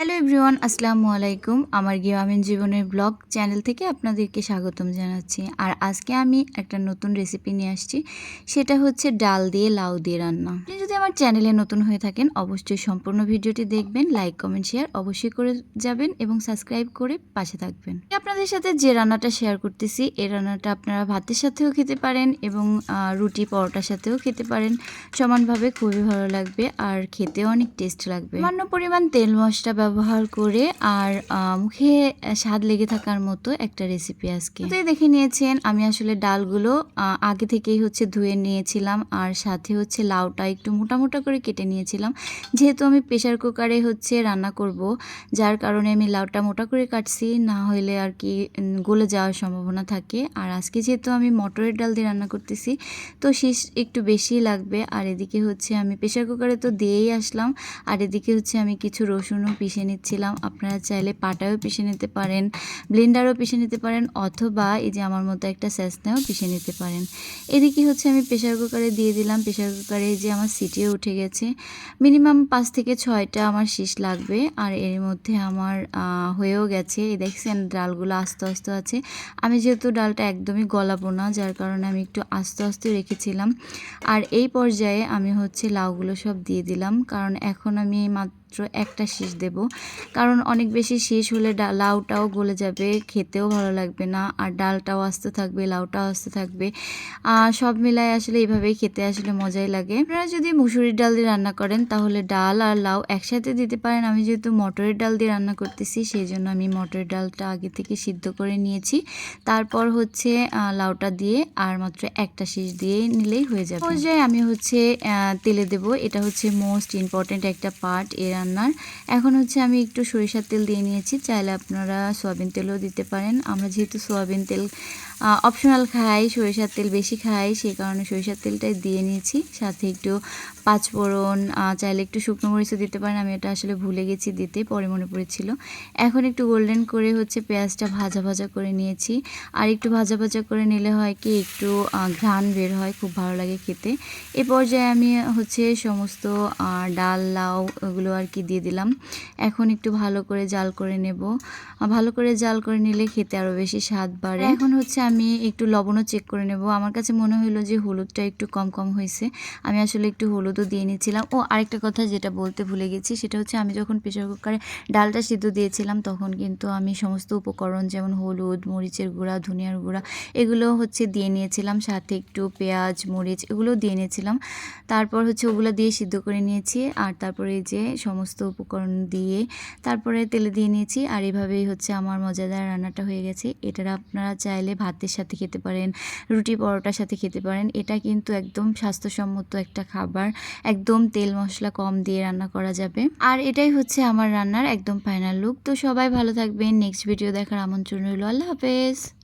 Hello everyone, আসসালামু আলাইকুম। আমার গ্রামীণ জীবনের ব্লগ চ্যানেল থেকে আপনাদেরকে স্বাগতম জানাচ্ছি। আর আজকে আমি একটা নতুন রেসিপি নিয়ে আসছি। সেটা হচ্ছে ডাল দিয়ে লাউ দিয়ে রান্না। আপনি যদি আমার চ্যানেলে নতুন হয়ে থাকেন, অবশ্যই সম্পূর্ণ ভিডিওটি দেখবেন, লাইক, কমেন্ট, শেয়ার অবশ্যই করে যাবেন এবং সাবস্ক্রাইব করে পাশে থাকবেন। আপনাদের সাথে যে রান্নাটা শেয়ার করতেছি, এই রান্নাটা আপনারা ভাতের সাথেও খেতে পারেন এবং রুটি পরোটার সাথেও খেতে পারেন। সমানভাবে খুবই ভালো লাগবে আর খেতেও অনেক টেস্ট লাগবে। সামান্য পরিমাণ তেল মশলা ব্যবহার করে আর মুখে স্বাদ লেগে থাকার মতো একটা রেসিপি আজকে। তো দেখে নিয়েছেন, আমি আসলে ডালগুলো আগে থেকেই হচ্ছে ধুয়ে নিয়েছিলাম আর সাথে হচ্ছে লাউটা একটু মোটা মোটা করে কেটে নিয়েছিলাম। যেহেতু আমি প্রেশার কুকারে হচ্ছে রান্না করব, যার কারণে আমি লাউটা মোটা করে কাটছি, না হলে আর কি গলে যাওয়ার সম্ভাবনা থাকে। আর আজকে যেহেতু আমি মটরের ডাল দিয়ে রান্না করতেছি, তো শীষ একটু বেশি লাগবে। আর এদিকে হচ্ছে আমি প্রেশার কুকারে তো দিয়েই আসলাম। আর এদিকে হচ্ছে আমি কিছু রসুনও পিষে নিচ্ছিলাম। আপনারা চাইলে পাটাও পিষে নিতে পারেন, ব্লেন্ডারও পিষে নিতে পারেন, অথবা এই যে আমার মতো একটা স্যাসনাও পিষে নিতে পারেন। এদিকে হচ্ছে আমি প্রেশার কুকারে দিয়ে দিলাম। প্রেশার কুকারে যে আমার সিটিও উঠে গেছে। মিনিমাম পাঁচ থেকে ছয়টা আমার শীষ লাগবে। আর এর মধ্যে আমার হয়েও গেছে। এই দেখছেন ডালগুলো আস্তে আস্তে আছে। আমি যেহেতু ডালটা একদমই গলাবো না, যার কারণে আমি একটু আস্তে আস্তে রেখেছিলাম। আর এই পর্যায়ে আমি হচ্ছে লাউগুলো সব দিয়ে দিলাম। কারণ এখন আমি মাত্র একটা শীষ দেব। কারণ অনেক বেশি শীষ হলে লাউটাও গলে যাবে খেতেও ভালো লাগবে না। আর ডালটাও আস্তে থাকবে লাউটাও আস্তে থাকবে। আর সব মিলায় আসলে এইভাবেই খেতে আসলে মজাই লাগে। আপনারা যদি মুসুরির ডাল দিয়ে রান্না করেন তাহলে ডাল আর লাউ একসাথে দিতে পারেন। আমি যেহেতু মটরের ডাল দিয়ে রান্না করতেছি সেই জন্য আমি মটরের ডালটা আগে থেকে সিদ্ধ করে নিয়েছি। তারপর হচ্ছে লাউটা দিয়ে আর মাত্র একটা শীষ দিয়ে নিলেই হয়ে যাবে। পর্যায়ে আমি হচ্ছে তেলে দেব। এটা হচ্ছে মোস্ট ইম্পর্ট্যান্ট একটা পার্ট এই রান্নার। এখন হচ্ছে আমি একটু সরিষার তেল দিয়ে নিয়েছি, চাইলে আপনারা সয়াবিন তেলও দিতে পারেন। আমরা যেহেতু সয়াবিন তেল অপশনাল খাই, সরিষার তেল বেশি খাই সেই কারণে সরিষার তেলটাই দিয়ে নিয়েছি। সাথে একটু পাঁচফোড়ন চাইলে একটু শুকনো মরিচও দিতে পারেন, আমি এটা আসলে ভুলে গেছি দিতে, পরে মনে পড়েছিল। এখন একটু গোল্ডেন করে হচ্ছে পেঁয়াজটা ভাজা ভাজা করে নিয়েছি। আর একটু ভাজা ভাজা করে নিলে হয় কি, একটু ঘ্রাণ বের হয়, খুব ভালো লাগে খেতে। এ পর্যায়ে আমি হচ্ছে সমস্ত ডাল, লাউ ওগুলো আর কি দিয়ে দিলাম? এখন একটু ভালো করে জাল করে নেব। ভালো করে জাল করে নিলে খেতে আরও বেশি স্বাদ বাড়ে। এখন হচ্ছে আমি একটু লবণও চেক করে নেব। আমার কাছে মনে হলো যে হলুদটা একটু কম কম হয়েছে আমি আসলে একটু হলুদও দিয়ে নিচ্ছিলাম ও আরেকটা কথা যেটা বলতে ভুলে গেছি সেটা হচ্ছে আমি যখন প্রেশার কুকারে ডালটা সিদ্ধ দিয়েছিলাম তখন কিন্তু আমি সমস্ত উপকরণ যেমন হলুদ মরিচের গুঁড়া ধনিয়ার গুঁড়া এগুলো হচ্ছে দিয়ে নিয়েছিলাম। সাথে একটু পেঁয়াজ মরিচ এগুলো দিয়ে নিয়েছিলাম। তারপর হচ্ছে ওগুলো দিয়ে সিদ্ধ করে নিয়েছি। আর তারপরে যে সমস্ত উপকরণ দিয়ে তারপরে তেলে দিয়ে নিয়েছি। আর এভাবেই হচ্ছে আমার মজাদার রান্নাটা হয়ে গেছে। এটা আপনারা চাইলে ভাতের সাথে খেতে পারেন, রুটি পরোটার সাথে খেতে পারেন। এটা কিন্তু একদম স্বাস্থ্যসম্মত একটা খাবার। একদম তেল মশলা কম দিয়ে রান্না করা যাবে। আর এটাই হচ্ছে আমার রান্নার একদম ফাইনাল লুক তো সবাই ভালো থাকবেন। নেক্সট ভিডিও দেখার আমন্ত্রণ রইল। আল্লাহ হাফেজ।